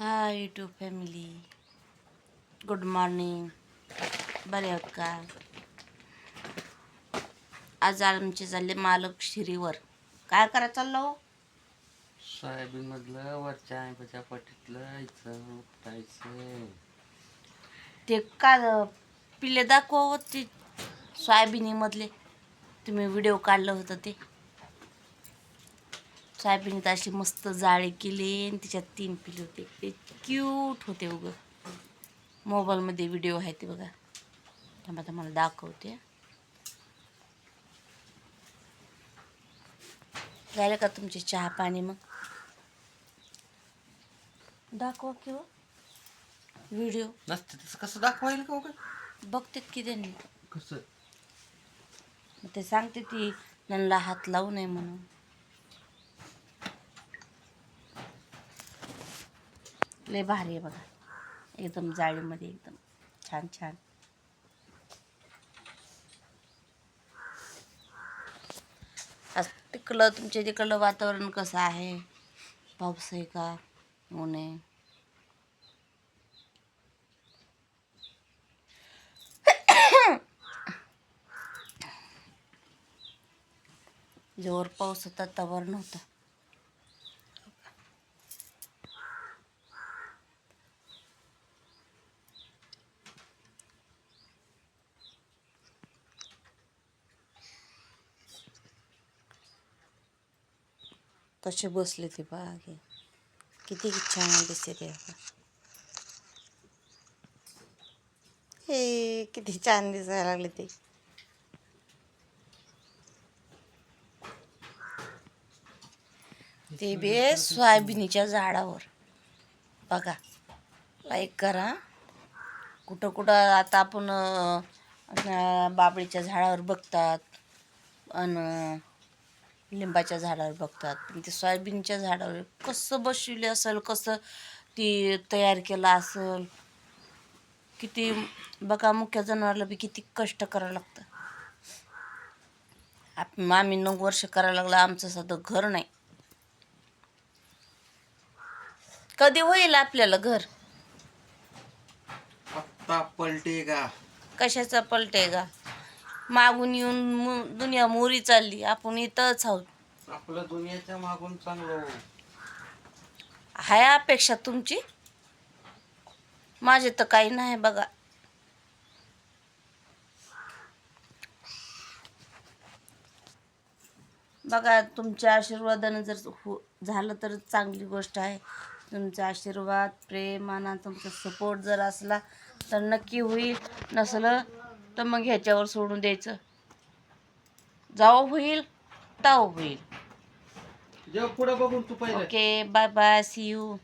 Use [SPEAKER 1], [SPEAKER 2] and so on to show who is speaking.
[SPEAKER 1] Hi YouTube family good morning बरे आहोत का? आज आमचे चालले मालक शिरीवर. काय करा चाललो? हो?
[SPEAKER 2] सोयाबीन मधलं वरच्या आंब्याच्या पाटीतलं इथं उपटायचं.
[SPEAKER 1] ते का पिले दाखव ते सोयाबीनीमधले. तुम्ही व्हिडिओ काढलं होतं ते. सोयाबीनीत अशी मस्त जाळी केली आणि त्याच्यात तीन पिले होते. ते क्यूट होते उगं. मोबाईलमध्ये व्हिडिओ आहे ते बघा. थांबा तुम्हाला दाखवते. झालं का तुमचे चहा पाणी मग? दाखवा किंवा व्हिडिओ
[SPEAKER 2] नसतं तसं कसं दाखवायला का हो का
[SPEAKER 1] बघतेत की त्यांनी.
[SPEAKER 2] कसं?
[SPEAKER 1] ते सांगते ती ननला हात लावू नये म्हणून. लय भारी आहे बघा. एकदम जाळीमध्ये एकदम छान छान. आज तिकडलं तुमच्या तिकडलं वातावरण कसं आहे? पाऊस आहे का? ऊन आहे? जोर पाऊस होता तवर नव्हता. कसे बसले ते बागे किती छान दिसते ते हे किती छान दिसायला लागले ते. ते बे सोयाबिनीच्या झाडावर. बघा लाईक करा. कुठं कुठं आता आपण बाबळीच्या झाडावर बघतात. आणि लिंबाच्या झाडावर बघतात. पण ते सोयाबीनच्या झाडावर कसं बसविले असेल कसं ती तयार केलं असेल किती बघा मुख्य जनावरला बी किती कष्ट करावं लागतं. आप आम्ही नऊ वर्ष करायला लागलं आमचं साधं घर नाही. कधी होईल आपल्याला घर?
[SPEAKER 2] आत्ता पलटे का
[SPEAKER 1] कशाचा पलटे का मागून येऊन दुनिया मोरी चालली. आपण इथंच आहोत.
[SPEAKER 2] आपलं दुनियाच्या मागून चांगलं.
[SPEAKER 1] हाय अपेक्षा तुमची? माझे तर काही नाही बघा. बघा तुमच्या आशीर्वादानं जर हो झालं तर चांगली गोष्ट आहे. तुमचा आशीर्वाद प्रेम आणि तुमचा सपोर्ट जर असला तर नक्की होईल. नसलं तर मग ह्याच्यावर सोडून द्यायचं. जाऊ होईल ताव होईल.
[SPEAKER 2] जेव्हा पुढं बघून तू पाहिजे
[SPEAKER 1] okay bye bye see you